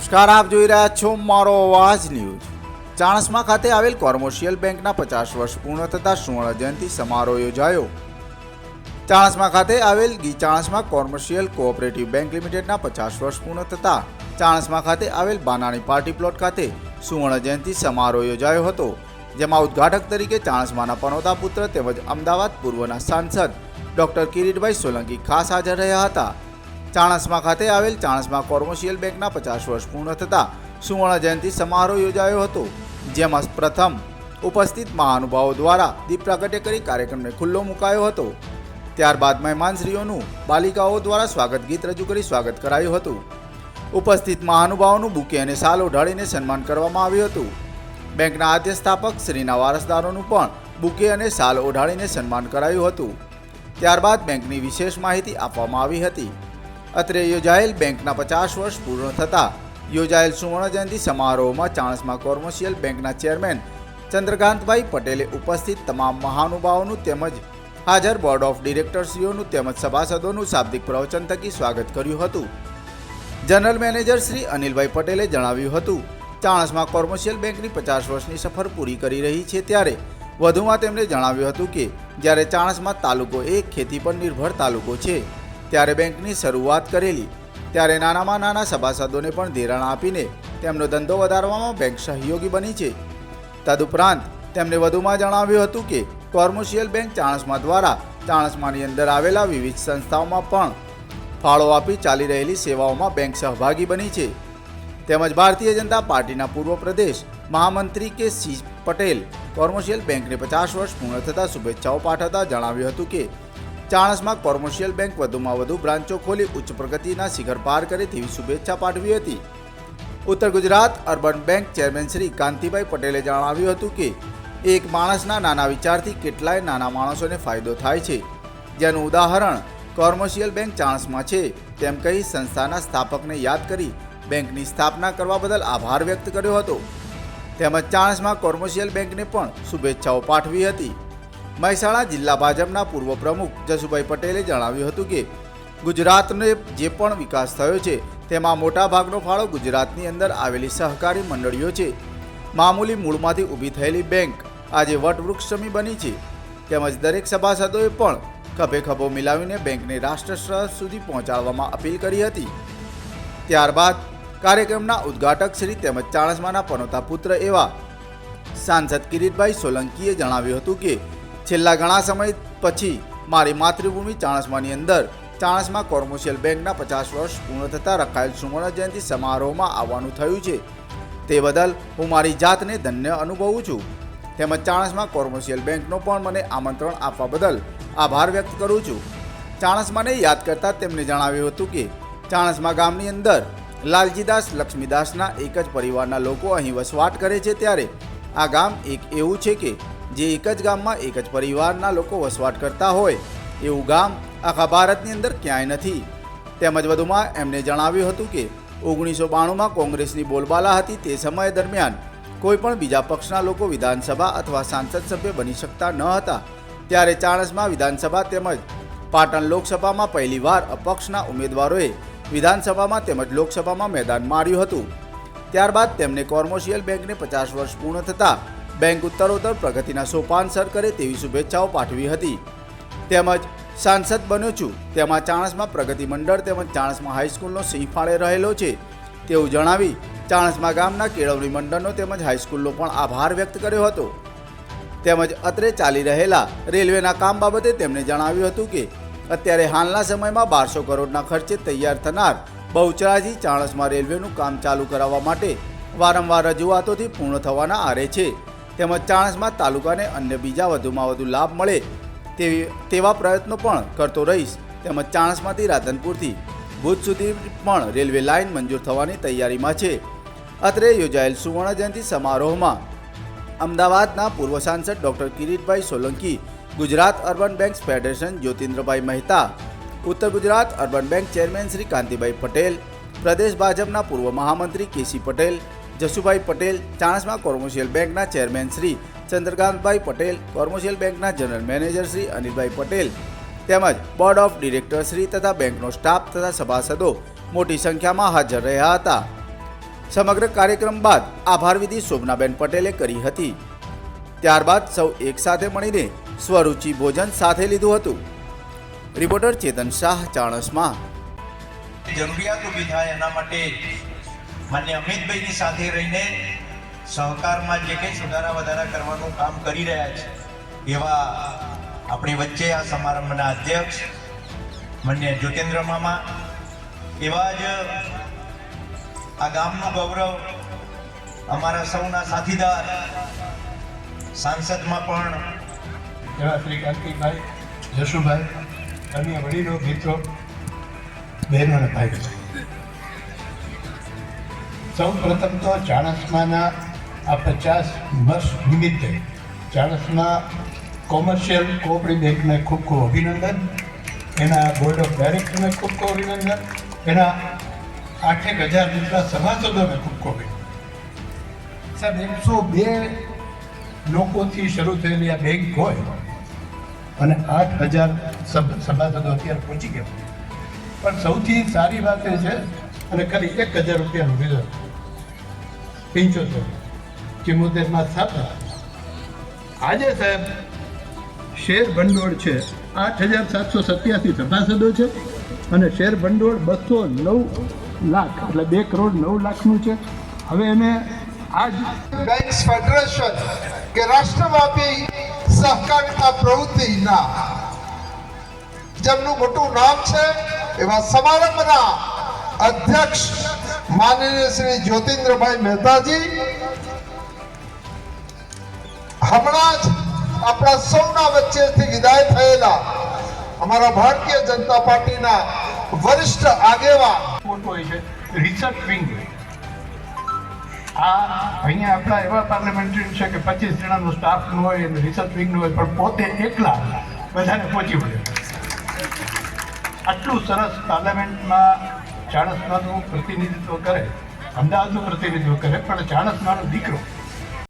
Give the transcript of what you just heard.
નમસ્કાર, આપ જોઈ રહ્યા છો મારો અવાજ ન્યૂઝ. ચાણસમા ખાતે આવેલ કોમર્શિયલ બેંકના પચાસ વર્ષ પૂર્ણ થતા સુવર્ણ જયંતિ સમારોહ યોજાયો. ચાણસમા ખાતે આવેલ ગી ચાણસમા કોમર્શિયલ કોઓપરેટિવ બેંક લિમિટેડના પચાસ વર્ષ પૂર્ણ થતા ચાણસમા ખાતે આવેલ બાનાણી પાર્ટી પ્લોટ ખાતે સુવર્ણ જયંતિ સમારોહ યોજાયો હતો, જેમાં ઉદ્ઘાટક તરીકે ચાણસમાના પનોતા પુત્ર તેમજ અમદાવાદ પૂર્વના સાંસદ ડોક્ટર કિરીટભાઈ સોલંકી ખાસ હાજર રહ્યા હતા. ચાણસ્મા ખાતે આવેલ ચાણસ્મા કોમર્શિયલ બેંકના પચાસ વર્ષ પૂર્ણ થતા સુવર્ણ જયંતિ સમારોહ યોજાયો હતો, જેમાં પ્રથમ ઉપસ્થિત મહાનુભાવો દ્વારા દીપ પ્રાગટ્ય કરી કાર્યક્રમને ખુલ્લો મુકાયો હતો. ત્યારબાદ મહેમાનશ્રીઓનું બાલિકાઓ દ્વારા સ્વાગત ગીત રજૂ કરી સ્વાગત કરાયું હતું. ઉપસ્થિત મહાનુભાવોનું બુકે અને સાલ ઓઢાડીને સન્માન કરવામાં આવ્યું હતું. બેંકના આદ્ય સ્થાપક શ્રીના વારસદારોનું પણ બુકે અને સાલ ઓઢાડીને સન્માન કરાયું હતું. ત્યારબાદ બેંકની વિશેષ માહિતી આપવામાં આવી હતી. અત્રે યોજાયેલ બેંકના પચાસ વર્ષ પૂર્ણ થતાં. યોજાયેલ સુવર્ણ જયંતિ સમારોહમાં ચાણસમાં કોમર્શિયલ બેંકના ચેરમેન ચંદ્રકાંતભાઈ પટેલે ઉપસ્થિત તમામ મહાનુભાવોનું તેમજ હાજર બોર્ડ ઓફ ડિરેક્ટરશ્રીઓનું તેમજ સભાસદોનું શાબ્દિક પ્રવચન થકી સ્વાગત કર્યું હતું. જનરલ મેનેજર શ્રી અનિલભાઈ પટેલે જણાવ્યું હતું, ચાણસમાં કોમર્શિયલ બેંકની પચાસ વર્ષની સફર પૂરી કરી રહી છે ત્યારે વધુમાં તેમણે જણાવ્યું હતું કે, જ્યારે ચાણસમાં તાલુકો એક, ખેતી પર નિર્ભર તાલુકો છે. ત્યારે બેંકની શરૂઆત કરેલી. ત્યારે નાનામાં નાના સભાસદોને પણ ધિરાણ આપીને તેમનો ધંધો વધારવામાં બેંક સહયોગી બની છે. તદુપરાંત તેમણે વધુમાં જણાવ્યું હતું કે, કોમર્શિયલ બેંક ચાણસમા દ્વારા ચાણસમાની અંદર આવેલા વિવિધ સંસ્થાઓમાં પણ ફાળો આપી ચાલી રહેલી સેવાઓમાં બેંક સહભાગી બની છે. તેમજ ભારતીય જનતા પાર્ટીના પૂર્વ પ્રદેશ મહામંત્રી કે સી. પટેલ કોમર્શિયલ બેંકને પચાસ વર્ષ પૂર્ણ થતાં શુભેચ્છાઓ પાઠવતા જણાવ્યું હતું કે ચાણસ્મા કોમર્શિયલ બેંક વધુમાં વધુ બ્રાન્ચો ખોલી ઉચ્ચ પ્રગતિના શિખર પાર કરે તેવી શુભેચ્છા પાઠવી હતી. ઉત્તર Gujarat urban bank chairman Shri Kantibhai પટેલે જણાવ્યું હતું કે, એક માણસના નાના વિચારથી કેટલાય નાના માણસોને ફાયદો થાય છે. જેનું ઉદાહરણ કોમર્શિયલ બેંક ચાણસમાં છે. તેમ કહી સંસ્થાના સ્થાપકને યાદ કરી બેંકની સ્થાપના કરવા બદલ આભાર વ્યક્ત કર્યો હતો. તેમજ ચાણસમાં કોમર્શિયલ બેંકને પણ શુભેચ્છાઓ પાઠવી હતી. મહેસાણા જિલ્લા ભાજપના પૂર્વ પ્રમુખ જસુભાઈ પટેલે જણાવ્યું હતું કે ગુજરાતને જે પણ વિકાસ થયો છે, તેમાં મોટાભાગનો ફાળો ગુજરાતની અંદર આવેલી સહકારી મંડળીઓ છે. મામૂલી મૂળમાંથી ઊભી થયેલી બેંક આજે વટવૃક્ષમી બની છે. તેમજ દરેક સભાસદોએ પણ ખભે ખભો મિલાવીને બેંકને રાષ્ટ્ર સ્તર સુધી પહોંચાડવામાં અપીલ કરી હતી. ત્યારબાદ કાર્યક્રમના ઉદ્ઘાટક શ્રી તેમજ ચાણસમાના પનોતા પુત્ર એવા સાંસદ કિરીટભાઈ સોલંકીએ જણાવ્યું હતું કે છેલ્લા ઘણા સમય પછી મારી માતૃભૂમિ ચાણસમાની અંદર. ચાણસમાં કોમર્શિયલ બેંકના પચાસ વર્ષ પૂર્ણ થતાં રખાયેલ સુવર્ણ જયંતિ સમારોહમાં આવવાનું થયું છે. તે બદલ હું મારી જાતને ધન્ય અનુભવું છું. તેમજ ચાણસમાં કોમર્શિયલ બેંકનો પણ મને આમંત્રણ આપવા બદલ આભાર વ્યક્ત કરું છું. ચાણસમાને યાદ કરતાં તેમણે જણાવ્યું હતું કે, ચાણસમા ગામની અંદર લાલજીદાસ, લક્ષ્મીદાસના એક જ પરિવારના લોકો અહીં વસવાટ કરે છે ત્યારે. આ ગામ એક એવું છે કે જે એક જ ગામમાં એક જ પરિવારના લોકો વસવાટ કરતા હોય, એવું ગામ આખા ભારતની અંદર ક્યાંય નથી. તેમજ વધુમાં એમણે જણાવ્યું હતું કે, ઓગણીસો બાણુંમાં કોંગ્રેસની બોલબાલા હતી તે સમય દરમિયાન કોઈ પણ બીજા પક્ષના લોકો વિધાનસભા અથવા સાંસદ સભ્ય બની શકતા ન હતા. ત્યારે ચાણસમાં વિધાનસભા તેમજ પાટણ લોકસભામાં પહેલીવાર અપક્ષના ઉમેદવારોએ વિધાનસભામાં તેમજ લોકસભામાં મેદાન માર્યું હતું. ત્યારબાદ તેમને કોમર્શિયલ બેંકને પચાસ વર્ષ પૂર્ણ થતાં બેંક ઉત્તરોત્તર પ્રગતિના સોપાન સર કરે તેવી શુભેચ્છાઓ પાઠવી હતી. તેમજ સાંસદ બન્યો છું. તેમાં ચાણસમાં પ્રગતિ મંડળ તેમજ ચાણસમાં હાઈસ્કૂલનો સિંહ ફાળે રહેલો છે. તેવું જણાવી ચાણસમા ગામના કેળવણી મંડળનો તેમજ હાઈસ્કૂલનો પણ આભાર વ્યક્ત કર્યો હતો. તેમજ અત્રે ચાલી રહેલા રેલવેના કામ બાબતે તેમણે જણાવ્યું હતું કે, અત્યારે હાલના સમયમાં બારસો કરોડના ખર્ચે તૈયાર થનાર બહુચરાજી ચાણસમાં રેલવેનું કામ ચાલુ કરાવવા માટે વારંવાર રજૂઆતોથી પૂર્ણ થવાના આરે છે. તેમજ ચાણસમાં તાલુકાને અન્ય બીજા વધુમાં વધુ લાભ મળે તેવી તેવા પ્રયત્નો પણ કરતો રહીશ. તેમજ ચાણસમાંથી રાધનપુરથી ભુજ સુધી પણ રેલવે લાઇન મંજૂર થવાની તૈયારીમાં છે. અત્રે યોજાયેલ સુવર્ણ જયંતિ સમારોહમાં અમદાવાદના પૂર્વ સાંસદ doctor Kiritbhai Solanki, Gujarat urban bank federation Jyotindrabhai Mehta, ઉત્તર Gujarat urban bank chairman Shri Kantibhai Patel, પ્રદેશ ભાજપના પૂર્વ મહામંત્રી કેસી પટેલ જસુભાઈ પટેલ ચાણસમા કોમર્શિયલ બેંકના ચેરમેન શ્રી, ચંદ્રકાંતભાઈ પટેલ કોમર્શિયલ બેંકના જનરલ મેનેજર શ્રી અનિલભાઈ પટેલ તેમજ બોર્ડ ઓફ ડિરેક્ટર શ્રી તથા બેંકનો સ્ટાફ તથા સભાસદો મોટી સંખ્યામાં હાજર રહ્યા હતા. સમગ્ર કાર્યક્રમ બાદ આભાર વિધિ શોભનાબેન પટેલે કરી હતી. ત્યારબાદ સૌ એકસાથે મળીને સ્વરૂચિ ભોજન સાથે લીધું હતું. રિપોર્ટર ચેતન શાહ, ચાણસમાં. જરૂરિયાત ઊભી થાય એના માટે માન્ય અમિતભાઈની સાથે રહીને સહકારમાં જે કંઈ સુધારા વધારા કરવાનું કામ કરી રહ્યા છે, એવા આપણી વચ્ચે આ સમારંભના અધ્યક્ષ માન્ય જ્યોતિન્દ્ર મામા, એવા જ આ ગામનું ગૌરવ અમારા સૌના સાથીદાર, સાંસદમાં પણ એવા શ્રી કાર્તિકભાઈ જશુભાઈ અન્ય વડીલો, મિત્રો, બહેનો અને ભાઈઓ. સૌ પ્રથમ તો ચાણસમાના આ પચાસ વર્ષ નિમિત્તે ચાણસમા કોમર્શિયલ કોઓપરેટિવ બેંકને ખૂબ ખૂબ અભિનંદન. એના બોર્ડ ઓફ ડાયરેક્ટરને ખૂબ ખૂબ અભિનંદન. એના આઠેક હજાર જેટલા સભાસદોને ખૂબ ખૂબ અભિનંદન. સાહેબ, એકસો બે લોકોથી શરૂ થયેલી આ બેંક હોય અને આઠ હજાર સભાસદો અત્યારે પહોંચી ગયા. પણ સૌથી સારી વાત એ છે અને ખાલી એક હજાર રૂપિયાનું રિઝર્વ પંચોતેર. ચિમોતેરમાં સ્થાપના. આજે સાહેબ, શેર ભંડોળ છે. આઠ હજાર સાતસો સત્યાસી સભાસદો છે અને શેર ભંડોળ બસો નવ લાખ, એટલે બે કરોડ નવ લાખનું છે. હવે એને આજ બેંક્સ ફેડરેશન કે રાષ્ટ્રવ્યાપી સહકારિતા પ્રવૃત્તિના જેમનું મોટું નામ છે, એવા સમારંભના અધ્યક્ષ માનનીય શ્રી જ્યોતિન્દ્રભાઈ મહેતાજી, હમણાં જ આપણા સૌના વચ્ચેથી વિદાય થયેલા અમારા ભારતીય જનતા પાર્ટીના વરિષ્ઠ આગેવાન. મોટો છે રિસર્ચ વિંગ આ અહીંયા આપણા એવા પાર્લામેન્ટરી છે કે પચીસ જણાનો ન હોય અને રિસર્ચ વિંગનું હોય, પણ પોતે એકલા બધાને પહોંચી વળે આટલું સરસ પાર્લામેન્ટમાં ચાણસ્માનું પ્રતિનિધિત્વ કરે અમદાવાદનું પ્રતિનિધિત્વ કરે પણ ચાણસ્માનો દીકરો